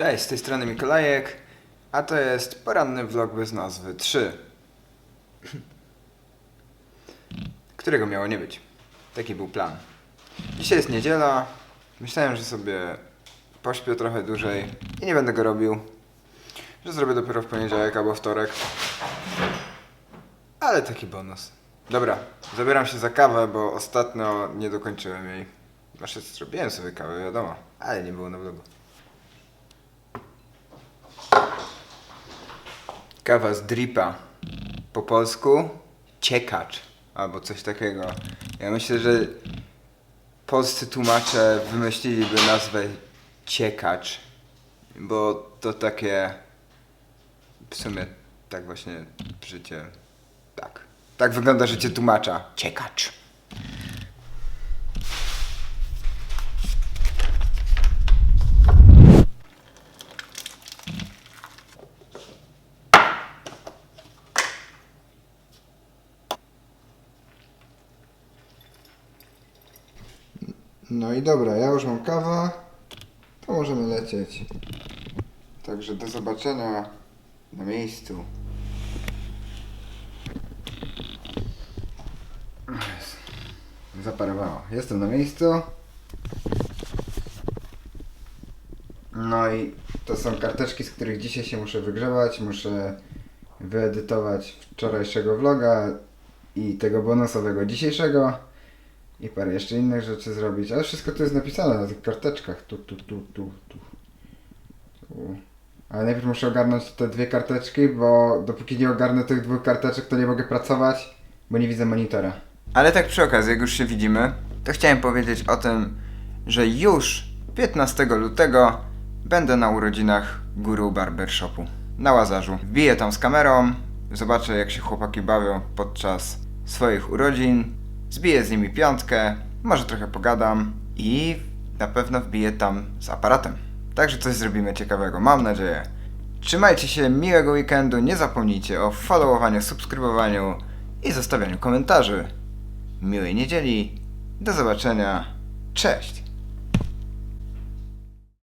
Cześć, z tej strony Mikołajek, a to jest poranny vlog bez nazwy 3. Którego miało nie być. Taki był plan. Dzisiaj jest niedziela. Myślałem, że sobie pośpię trochę dłużej i nie będę go robił. Że zrobię dopiero w poniedziałek albo wtorek. Ale taki bonus. Dobra, zabieram się za kawę, bo ostatnio nie dokończyłem jej. Znaczy, zrobiłem sobie kawę, wiadomo, ale nie było na vlogu. Kawa z dripa. Po polsku ciekacz. Albo coś takiego. Ja myślę, że polscy tłumacze wymyśliliby nazwę ciekacz. Bo to takie w sumie tak właśnie życie. Tak. Tak wygląda życie tłumacza. Ciekacz. No i dobra, ja już mam kawę, to możemy lecieć. Także do zobaczenia na miejscu. Zaparowało. Jestem na miejscu. No i to są karteczki, z których dzisiaj się muszę wygrzewać. Muszę wyedytować wczorajszego vloga i tego bonusowego dzisiejszego i parę jeszcze innych rzeczy zrobić, ale wszystko tu jest napisane na tych karteczkach. Tu, tu, tu, tu, tu. tu. Ale najpierw muszę ogarnąć te dwie karteczki, bo dopóki nie ogarnę tych dwóch karteczek, to nie mogę pracować, bo nie widzę monitora. Ale tak przy okazji, jak już się widzimy, to chciałem powiedzieć o tym, że już 15 lutego będę na urodzinach guru barbershopu na Łazarzu. Wbiję tam z kamerą, zobaczę jak się chłopaki bawią podczas swoich urodzin, zbiję z nimi piątkę, może trochę pogadam i na pewno wbiję tam z aparatem. Także coś zrobimy ciekawego, mam nadzieję. Trzymajcie się, miłego weekendu, nie zapomnijcie o followowaniu, subskrybowaniu i zostawianiu komentarzy. Miłej niedzieli, do zobaczenia, cześć!